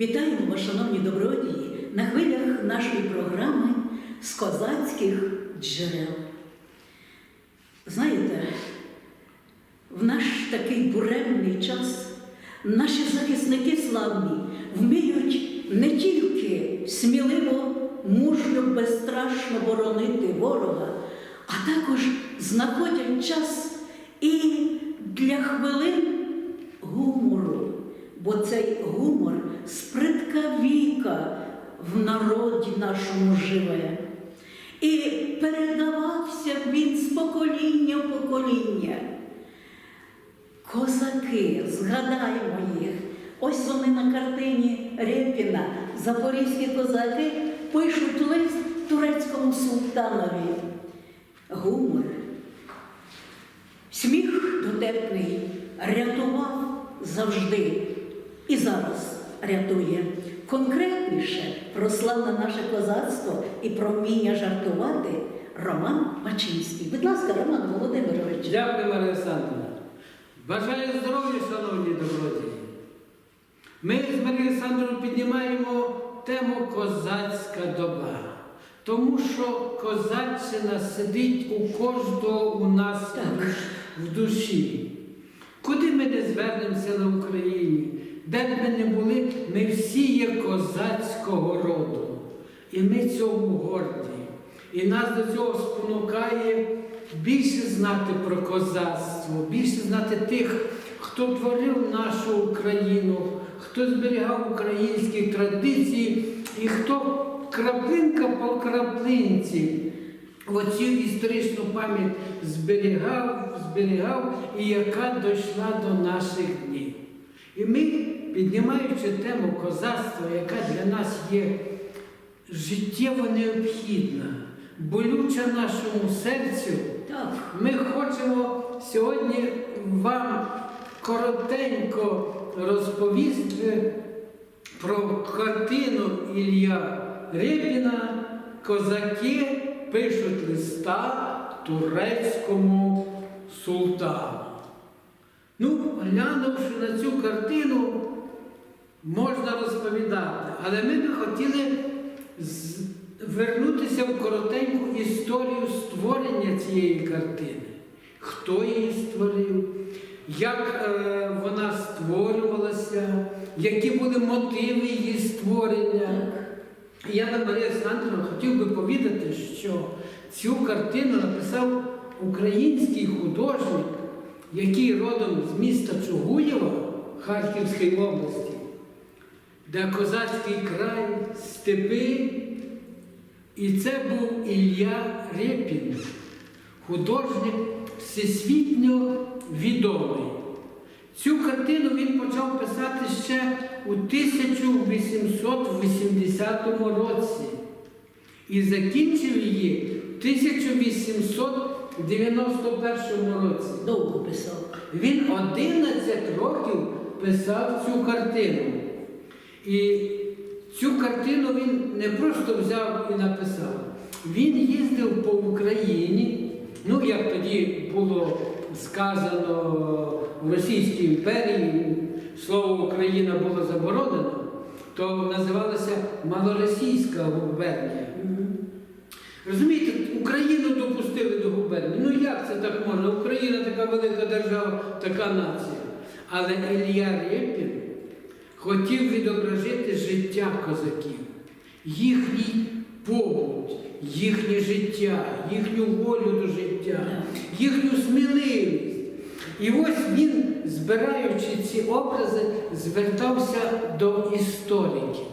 Вітаємо вас, шановні добродії, на хвилях нашої програми з козацьких джерел. Знаєте, в наш такий буремний час наші захисники славні вміють не тільки сміливо, мужньо, безстрашно боронити ворога, а також знаходять час і для хвилин бо цей гумор спритка віка в народі нашому живе. І передавався він з покоління в покоління. Козаки, згадаємо їх. Ось вони на картині Рєпіна, запорізькі козаки, пишуть лист турецькому султанові. Гумор, сміх дотепний рятував завжди і зараз рятує. Конкретніше про славне наше козацтво і про вміння жартувати Роман Бачинський. Будь ласка, Роман Володимирович. Дякую, Марія Олександрівна. Бажаю здоров'я, шановні добродії. Ми з Марією Олександрівною піднімаємо тему козацька доба. Тому що козаччина сидить у кожного у нас Так. в душі. Куди ми не звернемося на Україні, де б ми не були, ми всі є козацького роду. І ми цьому горді. І нас до цього спонукає більше знати про козацтво, більше знати тих, хто творив нашу Україну, хто зберігав українські традиції і хто краплинка по краплинці оцю історичну пам'ять зберігав, зберігав і яка дійшла до наших днів. І ми, піднімаючи тему козацтва, яка для нас є життєво необхідна, болюча нашому серцю, Так, ми хочемо сьогодні вам коротенько розповісти про картину Ілля Репіна Козаки пишуть листа турецькому султану. Ну, глянувши на цю картину, можна розповідати, але ми би хотіли вернутися в коротеньку історію створення цієї картини. Хто її створив, як е, вона створювалася, які були мотиви її створення. І Я би Марія Олександрівна хотів би повідати, що цю картину написав український художник, який родом з міста Чугуєва Харківської області, де козацький край, степи. І це був Ілля Репін, художник всесвітньо відомий. Цю картину він почав писати ще у 1880 році і закінчив її в 1891 році. довго писав. Він 11 років писав цю картину. І цю картину він не просто взяв і написав. Він їздив по Україні, ну як тоді було сказано в Російській імперії, слово Україна було заборонено, то називалася Малоросійська губернія. Розумієте, Україну допустили до губернії. Ну як це так можна? Україна така велика держава, така нація. Але Ілля Рєпін хотів відображити життя козаків, їхній побут, їхнє життя, їхню волю до життя, їхню сміливість. І ось він, збираючи ці образи, звертався до істориків.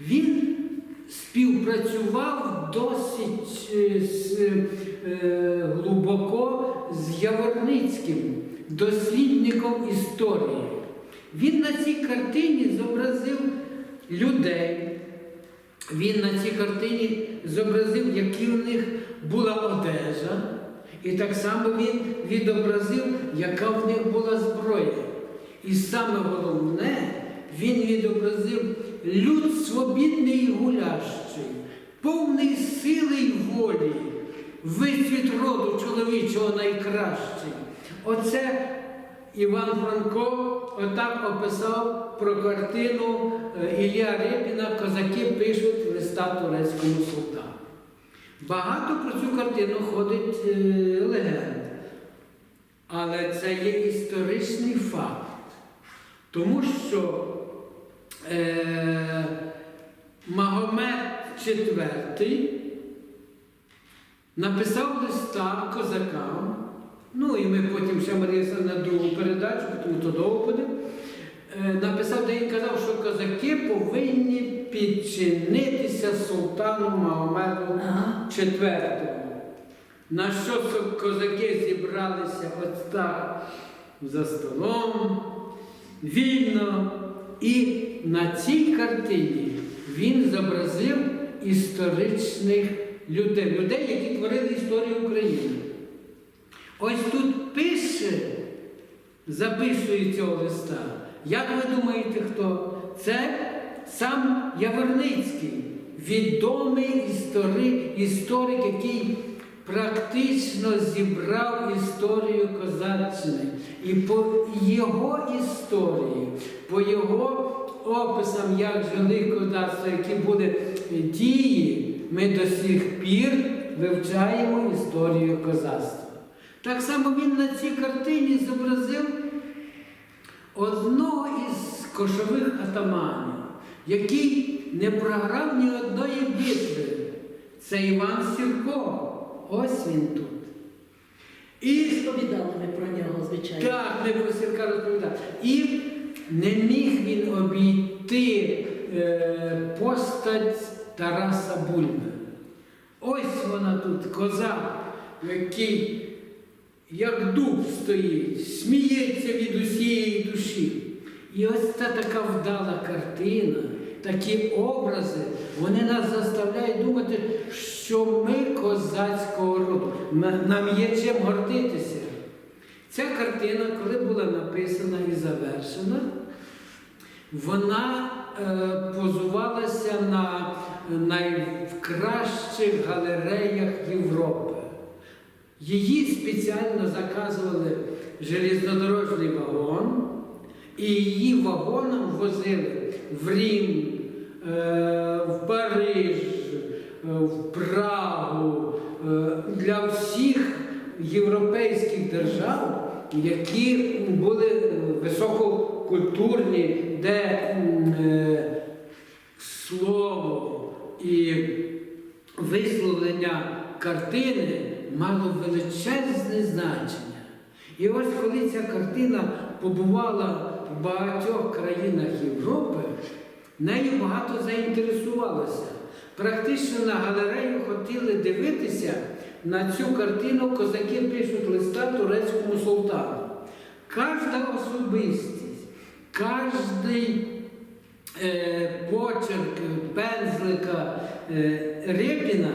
Він співпрацював досить е, е, глибоко з Яворницьким, дослідником історії. Він на цій картині зобразив людей. Він на цій картині зобразив, які в них була одежа, і так само він відобразив, яка в них була зброя. І саме головне, він відобразив люд свобідний і гулящий, повний сили й волі, висвіт роду чоловічого найкращий. Оце Іван Франко отак описав про картину е, Ілля Репіна Козаки пишуть листа турецькому султану. Багато про цю картину ходить е, легенд. Але це є історичний факт. Тому що е, Магомед IV написав листа козакам, ну і ми потім ще Марія на другу передачу, тому то довго буде. Е, написав, де він казав, що козаки повинні підчинитися султану Магомеду четвертому. На що козаки зібралися от так за столом, вільно. І на цій картині він зобразив історичних людей, людей, які творили історію України. Ось тут пише, записує цього листа. Як ви думаєте, хто? Це сам Яворницький, відомий історик, історик, який практично зібрав історію Козаччини. І по його історії, по його описам, як жили козацтво, які були дії, ми до сих пір вивчаємо історію козацтва. Так само він на цій картині зобразив одного із кошових атаманів, який не програв ні одної битви. Це Іван Сірко. Ось він тут. І Розповідали ми про нього, звичайно. так, ми про Сірка розповідали. І не міг він обійти е, постать Тараса Бульби. Ось вона тут, козак, який як дуб стоїть, сміється від усієї душі. І ось ця така вдала картина, такі образи, вони нас заставляють думати, що ми козацького роду. Нам є чим гордитися. Ця картина, коли була написана і завершена, вона е, позувалася на найкращих галереях Європи. Її спеціально заказували железнодорожний вагон, і її вагоном возили в Рім, е, в Париж, е, в Прагу, е, для всіх європейських держав, які були е, висококультурні, де слово і висловлення картини мало величезне значення. І ось коли ця картина побувала в багатьох країнах Європи, нею багато заінтересувалося. Практично на галерею хотіли дивитися на цю картину козаки пишуть листа турецькому султану. Кожна особистість, кожний е, почерк пензлика е, Репіна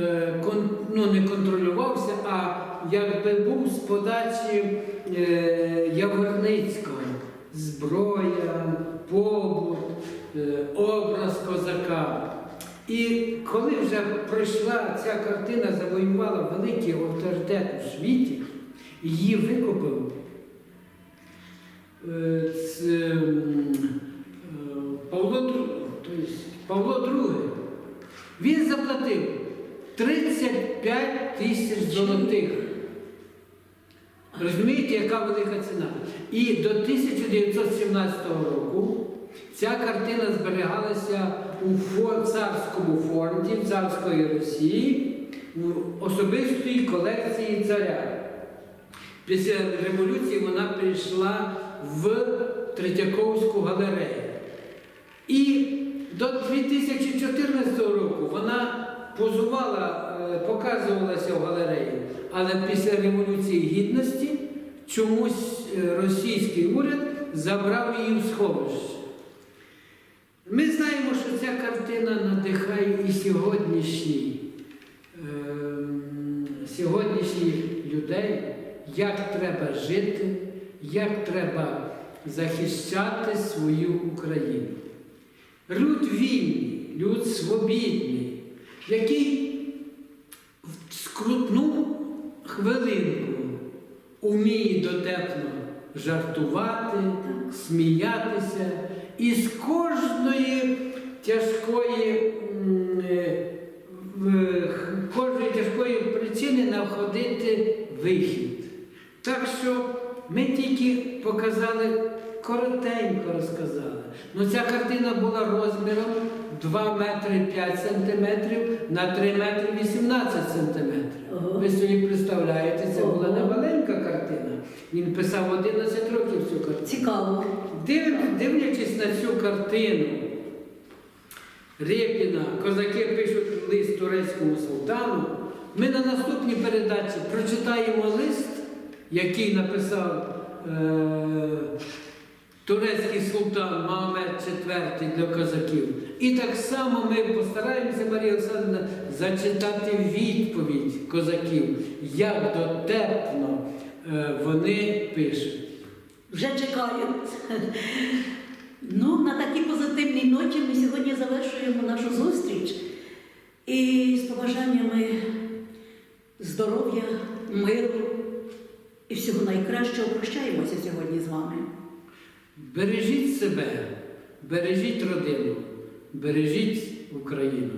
е, кон, ну, не контролювався, а якби був з подачі е, Яворницького. Зброя, побут, е, образ козака. І коли вже пройшла ця картина, завоювала великий авторитет у світі, її викупив е, ц- м, е, Павло Павло II. Він заплатив 35 тисяч золотих. Розумієте, яка велика ціна? І до 1917 року ця картина зберігалася у царському фонді царської Росії в особистої колекції царя. Після революції вона перейшла в Третьяковську галерею. І до 2014 року вона позувала, е, показувалася в галереї, але після Революції Гідності чомусь е, російський уряд забрав її в сховище. Ця картина надихає і сьогоднішній, ем, сьогоднішніх людей, як треба жити, як треба захищати свою Україну. Люд вільний, люд свобідний, який в скрутну хвилинку уміє дотепно жартувати, сміятися і з кожної тяжкої, е, кожної тяжкої причини знаходити вихід. Так що ми тільки показали, коротенько розказали. Ну ця картина була розміром 2 метри 5 сантиметрів на 3 метри 18 сантиметрів. Ви собі представляєте, це була Ого. не маленька картина. Він писав 11 років цю картину. Цікаво. Див- Дивлячись на цю картину, Рєпіна, козаки пишуть лист турецькому султану. Ми на наступній передачі прочитаємо лист, який написав е, турецький султан Магомед IV для козаків. І так само ми постараємося, Марія Олександрівна, зачитати відповідь козаків, як дотепно е, вони пишуть. Вже чекаю. Ну, на такій позитивній ноті ми сьогодні завершуємо нашу зустріч. І з побажаннями здоров'я, миру і всього найкращого прощаємося сьогодні з вами. Бережіть себе, бережіть родину, бережіть Україну.